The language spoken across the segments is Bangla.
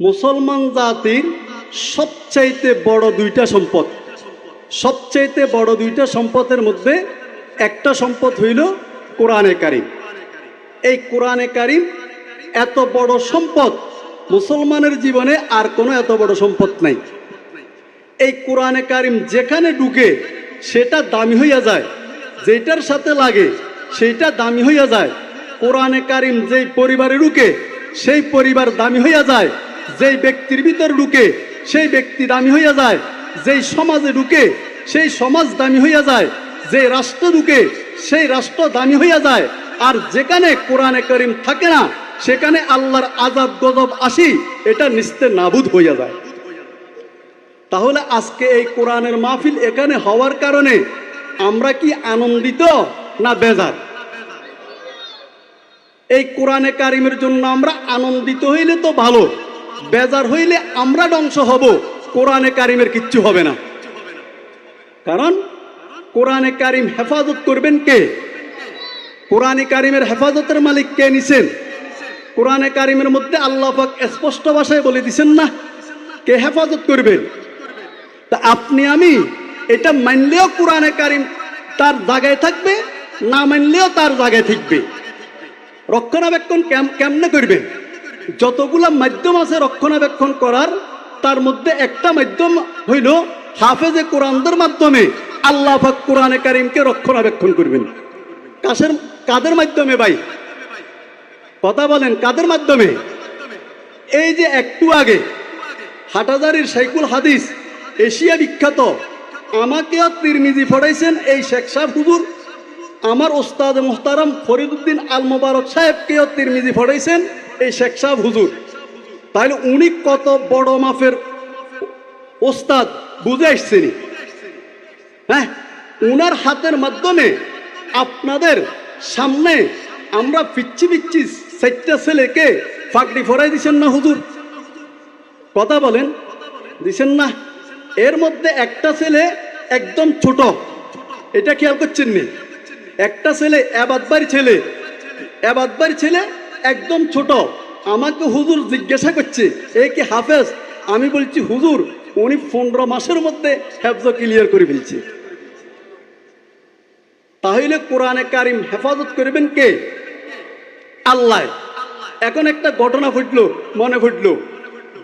মুসলমান জাতির সবচাইতে বড় দুইটা সম্পদ। সবচাইতে বড় দুইটা সম্পদের মধ্যে একটা সম্পদ হইল কোরআনে কারিম। এই কোরআনে কারিম এত বড় সম্পদ মুসলমানের জীবনে আর কোনো এত বড় সম্পদ নাই। এই কোরআনে কারিম যেখানে ঢুকে সেটা দামি হইয়া যায় যেটার সাথে লাগে সেইটা দামি হইয়া যায়। কোরআনে কারিম যেই পরিবারে ঢুকে সেই পরিবার দামি হইয়া যায় যেই ব্যক্তির ভিতর ঢুকে, সেই ব্যক্তি দামি হইয়া যায়। যেই সমাজে ঢুকে, সেই সমাজ দামি হইয়া যায়। যে রাষ্ট্র ঢুকে, সেই রাষ্ট্র দামি হইয়া যায়। আর যেখানে কোরআনে করিম থাকে না, সেখানে আল্লাহর আজাব গজব আসি, এটা নিস্তে নাবুদ হইয়া যায়। তাহলে আজকে এই কোরআনের মাহফিল এখানে হওয়ার কারণে আমরা কি আনন্দিত না বেজার? এই কোরআনে কারিমের জন্য আমরা আনন্দিত হইলে তো ভালো। বেজার হইলে আমরা ধ্বংস হব। কোরআনে কারিমের কিচ্ছু হবে না। কারণ কোরআনে কারিম হেফাজত করবেন কে? কোরআনে কারিমের হেফাজতের মালিক কে নিছেন? কোরআনে কারিমের মধ্যে আল্লাহ পাক স্পষ্ট ভাষায় বলে দিছেন না কে হেফাজত করবেন তা আপনি, আমি এটা মানলেও কোরআনে কারিম তার জায়গায় থাকবে, না মানলেও তার জায়গায় থাকবে। রক্ষণাবেক্ষণ কেম- কেমনে করবেন যতগুলা মাধ্যম আছে রক্ষণাবেক্ষণ করার, তার মধ্যে একটা মাধ্যম হইল হাফেজে কোরআনদের মাধ্যমে আল্লাহ পাক কোরআনে কারিমকে রক্ষণাবেক্ষণ করবেন। কাশের, কাদের মাধ্যমে ভাই? কথা বলেন, কাদের মাধ্যমে? এই যে একটু আগে হাটাজারির শাইকুল হাদিস, এশিয়া বিখ্যাত আমাকেও তিরমিজি পড়াইছেন এই শেখ সাহেব হুজুর। আমার ওস্তাদ মোহতারাম ফরিদুদ্দিন আল মোবারক সাহেবকেও তিরমিজি পড়াইছেন। এই শেখ সাহেব হুজুর, তাহলে উনি কত বড় মাফের ওস্তাদ বুঝে আসছেনি? হ্যাঁ উনার হাতের মাধ্যমে আপনাদের সামনে আমরা পিচ্ছি পিচ্ছি চারটা ছেলেকে ফাঁকড়ি ফরাই দিছেন না হুজুর? কথা বলেন, দিছেন না? এর মধ্যে একটা ছেলে একদম ছোট, এটা খেয়াল করছেন নি? একটা ছেলে এবাদবার ছেলে এবাদবার ছেলে একদম ছোট। আমাকে হুজুর জিজ্ঞাসা করছে, এ কি হাফেজ? আমি বলছি, হুজুর, উনি পনেরো মাসের মধ্যে হেফজ ক্লিয়ার করে ফেলছে। তাহলে কোরআনে কারিম হেফাজত করবেন কে? আল্লাহ। এখন একটা ঘটনা ফুটলো মনে ফুটলো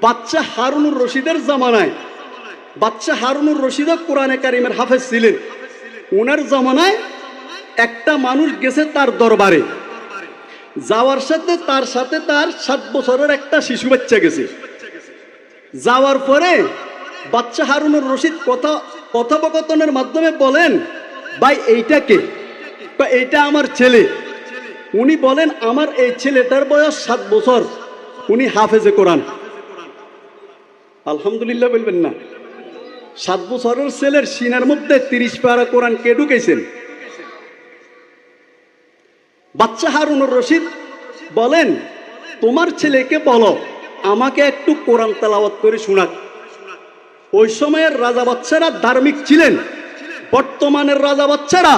বাচ্চা হারুনুর রশিদের জামানায় বাচ্চা হারুনুর রশিদও কোরআনে কারিমের হাফেজ ছিলেন। ওনার জামানায় একটা মানুষ গেছে তার দরবারে। যাওয়ার সাথে তার সাথে তার সাত বছরের একটা শিশু বাচ্চা গেছে। যাওয়ার পরে বাচ্চা হারুনুর রশিদ কথা, কথোপকথনের মাধ্যমে বলেন, ভাই, এইটা কে? বা এইটা আমার ছেলে। উনি বলেন, আমার এই ছেলেটার বয়স সাত বছর। উনি হাফেজে কোরআন। আলহামদুলিল্লাহ বলবেন না। সাত বছরের ছেলের সিনার মধ্যে তিরিশ পারা কোরআন কে ঢুকেছেন? বাচ্চা হারুনুর রশিদ বলেন, তোমার ছেলেকে বলো, আমাকে একটু কোরআন তেলাওয়াত করে শোনাক। ওই সময়ের রাজা বাচ্চারা ধার্মিক ছিলেন। বর্তমানের রাজা বাচ্চারা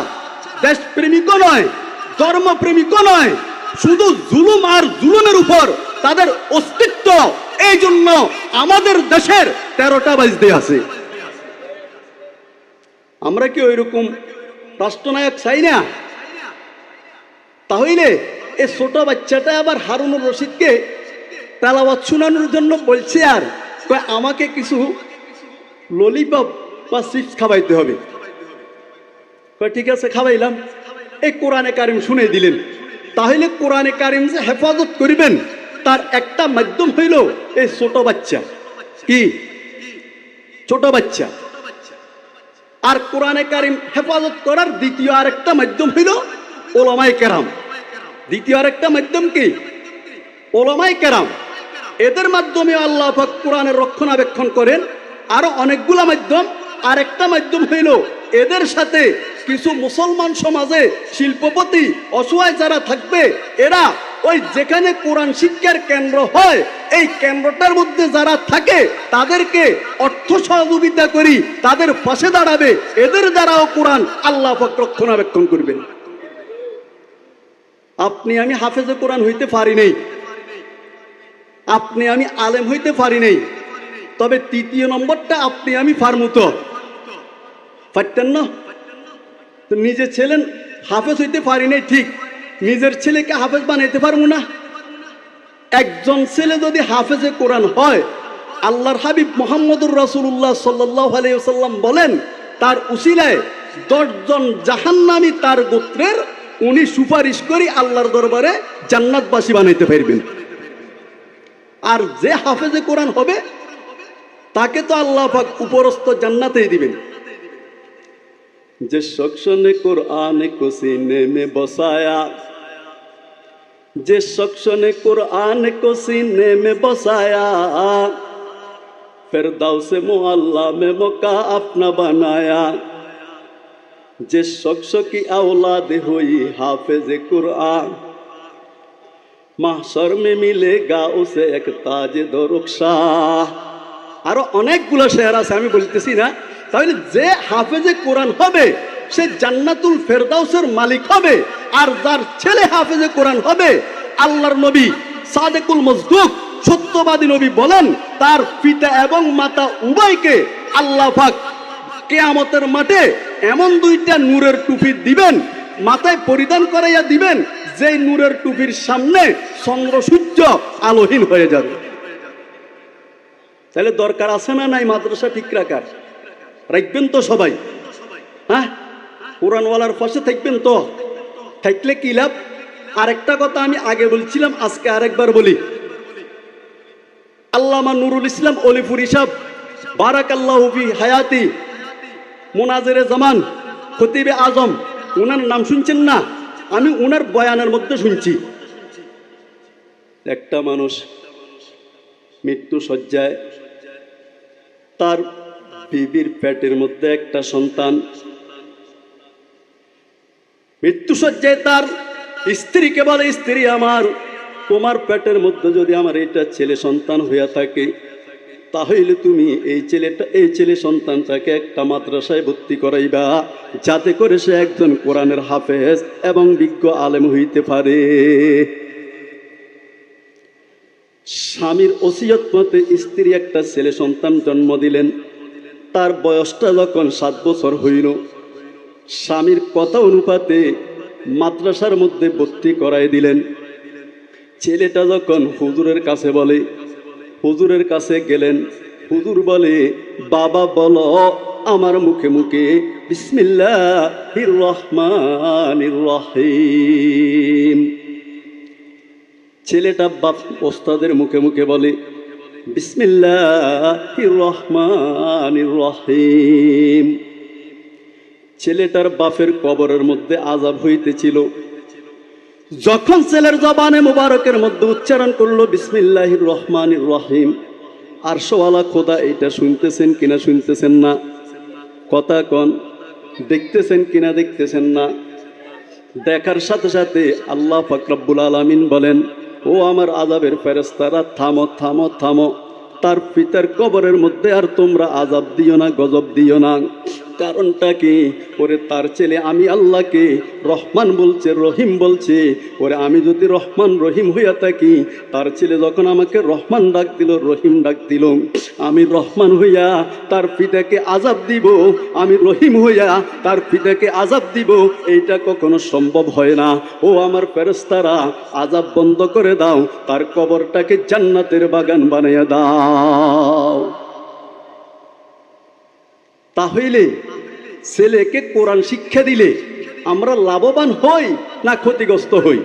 দেশপ্রেমিকও নয়, ধর্মপ্রেমিকও নয়, শুধু জুলুম আর জুলুমের উপর তাদের অস্তিত্ব। এই জন্য আমাদের দেশের তেরোটা বাজতে আছে। আমরা কি ওই রকম রাষ্ট্রনায়ক চাই না? তাহলে এই ছোট বাচ্চাটা আবার হারুনুর রশিদকে তেলাওয়াত শোনানোর জন্য বলছে আর আমাকে কিছু ললিপপ বা চিপস খাওয়াইতে হবে। ঠিক আছে, খাওয়াইলাম। এই কোরআনে কারিম শুনে দিলেন। তাহলে কোরআনে কারিম যে হেফাজত করিবেন, তার একটা মাধ্যম হইল এই ছোট বাচ্চা। কি? ছোট বাচ্চা। আর কোরআনে কারিম হেফাজত করার দ্বিতীয় আরেকটা মাধ্যম হইল ওলামাই কেরাম। দ্বিতীয় আরেকটা মাধ্যম কি? ওলামাই কেরাম। এদের মাধ্যমে আল্লাহ পাক কোরআনের রক্ষণাবেক্ষণ করেন। আরও অনেকগুলা মাধ্যম। আরেকটা মাধ্যম হইল এদের সাথে কিছু মুসলমান সমাজে শিল্পপতি, অসহায় যারা থাকবে, এরা ওই যেখানে কোরআন শিক্ষার কেন্দ্র হয়, এই কেন্দ্রটার মধ্যে যারা থাকে, তাদেরকে অর্থ সহযোগিতা করি, তাদের পাশে দাঁড়াবে। এদের দ্বারাও কোরআন আল্লাহ রক্ষণাবেক্ষণ করবেন। আপনি আমি হাফেজে কোরআন হইতে পারি নাই। আপনি আমি আলেম হইতে পারি নাই। তবে তৃতীয় নম্বরটা আপনি আমি ফার্মুতো। পারতেন না তো নিজের ছেলে হাফেজ হইতে পারি নাই, ঠিক। নিজের ছেলেকে হাফেজ বানাইতে পারব না। একজন ছেলে যদি হাফেজে কোরআন হয়, আল্লাহর হাবিব মোহাম্মদুর রাসুল্লাহ সাল্লাহ আলাইসাল্লাম বলেন, তার উসিলায় দশজন জাহান্নামি তার গোত্রের উনি সুপারিশ করে আল্লাহর দরবারে জান্নাতবাসী বানাইতে পারবেন। আর যে হাফেজে কোরআন হবে, তাকে তো আল্লাহ পাক উপরস্থ জান্নাতেই দিবেন। যে সকশনে নে কোরআন কো নেমে বসায়া, যে সকশনে কোরআন কোসি নেমে মে বসায়া ফের দাওসে মো আল্লাহ মে মোকা আপনা বানায়া। जिस शख्स की औलाद हुई हाफिज कुरान মাহসর মে মিলেগা উসে এক তাজ দরুকশা আরো অনেকগুলো শেয়ার আছে আমি বলতেছি না তাহলে যে হাফেজে কোরআন হবে সে জান্নাতুল ফেরদাউসের মালিক হবে আর যার ছেলে হাফেজে কোরআন হবে আল্লাহর নবী সাদেকুল মজদুক সত্যবাদী নবী বলেন তার পিতা এবং মাতা উভয়কে আল্লাহ পাক কেয়ামতের মাঠে এমন দুইটা নূরের টুপি দিবেন, মাথায় পরিধান করাইয়া দিবেন যে নূরের টুপির সামনে চন্দ্র, সূর্য আলোহীন হয়ে যাবে। তাহলে দরকার আছে না নাই মাদ্রাসা ঠিক রাখার? রাখবেন তো সবাই। হ্যাঁ? কোরআনওয়ালার পাশে থাকবেন তো? থাকলে কি লাভ? আরেকটা কথা আমি আগে বলছিলাম, আজকে আরেকবার বলি। আল্লামা নুরুল ইসলাম অলিপুর ইসাব বারাক আল্লাহফি হায়াতি মোনাজেরে জামান, খতিবে আজম ওনার নাম শুনছেন না? আমি ওনার বয়ানের মধ্যে শুনছি। একটা মানুষ মৃত্যু সজ্জায়, তার বিবির পেটের মধ্যে একটা সন্তান। মৃত্যু সজ্জায় তার স্ত্রীকে বলে, স্ত্রী আমার, তোমার পেটের মধ্যে যদি আমার এটা ছেলে সন্তান হইয়া থাকে তাহলে তুমি এই ছেলেটা, এই ছেলে সন্তানটাকে একটা মাদ্রাসায় ভর্তি করাইবা, যাতে করে সে একজন কোরআনের হাফেজ এবং বিজ্ঞ আলেম হইতে পারে। স্বামীর ওসিয়ত মতে স্ত্রী একটা ছেলে সন্তান জন্ম দিলেন, তার বয়সটা যখন সাত বছর হইল, স্বামীর কথা অনুপাতে মাদ্রাসার মধ্যে ভর্তি করাই দিলেন। ছেলেটা যখন হুজুরের কাছে বলে হুজুরের কাছে গেলেন। হুজুর বলে, বাবা, বলো, আমার মুখে মুখে বিসমিল্লাহ রহমান রহিম। ছেলেটা বাপ ওস্তাদের মুখে মুখে বলে বিসমিল্লাহ রহমান রহিম। ছেলেটার বাপের কবরের মধ্যে আজাব হইতেছিল। যখন ছেলের জবানে মুবারকের মধ্যে উচ্চারণ করল বিসমিল্লাহ রহমান রহিম। আর সোয়ালা, খোদা এটা শুনতেছেন কিনা শুনতেছেন না? কথা কন, দেখতেছেন কিনা দেখতেছেন না? দেখার সাথে সাথে আল্লাহ ফাকরাবুল আলমিন বলেন, ও আমার আজাবের ফেরেস্তারা থামো থামো থামো। তার পিতার কবরের মধ্যে আর তোমরা আজাব দিও না, গজব দিও না। কারণটা কি? ওরে তার ছেলে আমি আল্লাহকে রহমান বলছে, রহিম বলছে। ওরে আমি যদি রহমান, রহিম হইয়া থাকি, তার ছেলে যখন আমাকে রহমান ডাক দিল, রহিম ডাক দিল। আমি রহমান হইয়া তার পিতাকে আজাব দিব, আমি রহিম হইয়া তার পিতাকে আজাব দিব, এইটা কখনো সম্ভব হয় না। ও আমার ফেরস্তারা আজাব বন্ধ করে দাও, তার কবরটাকে জান্নাতের বাগান বানাইয়া দাও। তাহলে ছেলেকে কোরআন শিক্ষা দিলে আমরা লাভবান হই না ক্ষতিগ্রস্ত হই?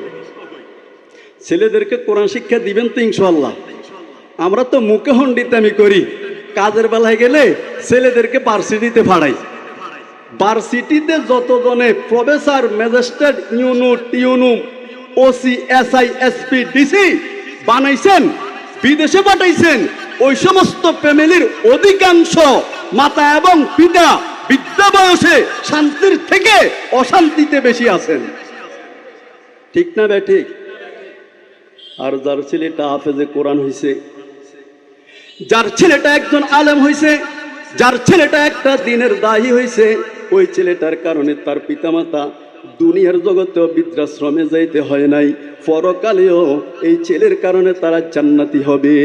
ছেলেদেরকে কোরআন শিক্ষা দিবেন তো ইনশাল্লাহ আমরা তো মুখে হন্ডিতামি করি। কাজের বেলায় গেলে ছেলেদেরকে ভার্সিটিতে ফাড়াই ভার্সিটিতে যতজনে প্রফেসর, ম্যাজিস্ট্রেট, ইউনু, টিউনু, ওসি, এসআই, এসপি, ডিসি বানাইছেন বিদেশে পাঠাইছেন। ওই সমস্ত ফ্যামিলির অধিকাংশ মাতা এবং পিতা বিদ্যা বয়সে শান্তির থেকে অশান্তিতে বেশি আছেন। ঠিক না বে ঠিক? আর যার ছেলেটা হাফেজে কোরআন হয়েছে যার ছেলেটা একজন আলেম হয়েছে যার ছেলেটা একটা দিনের দাহি হয়েছে ওই ছেলেটার কারণে তার পিতামাতা দুনিয়ার জগতেও বৃদ্ধাশ্রমে যাইতে হয় নাই। পরকালেও এই ছেলের কারণে তারা জান্নাতি হবে।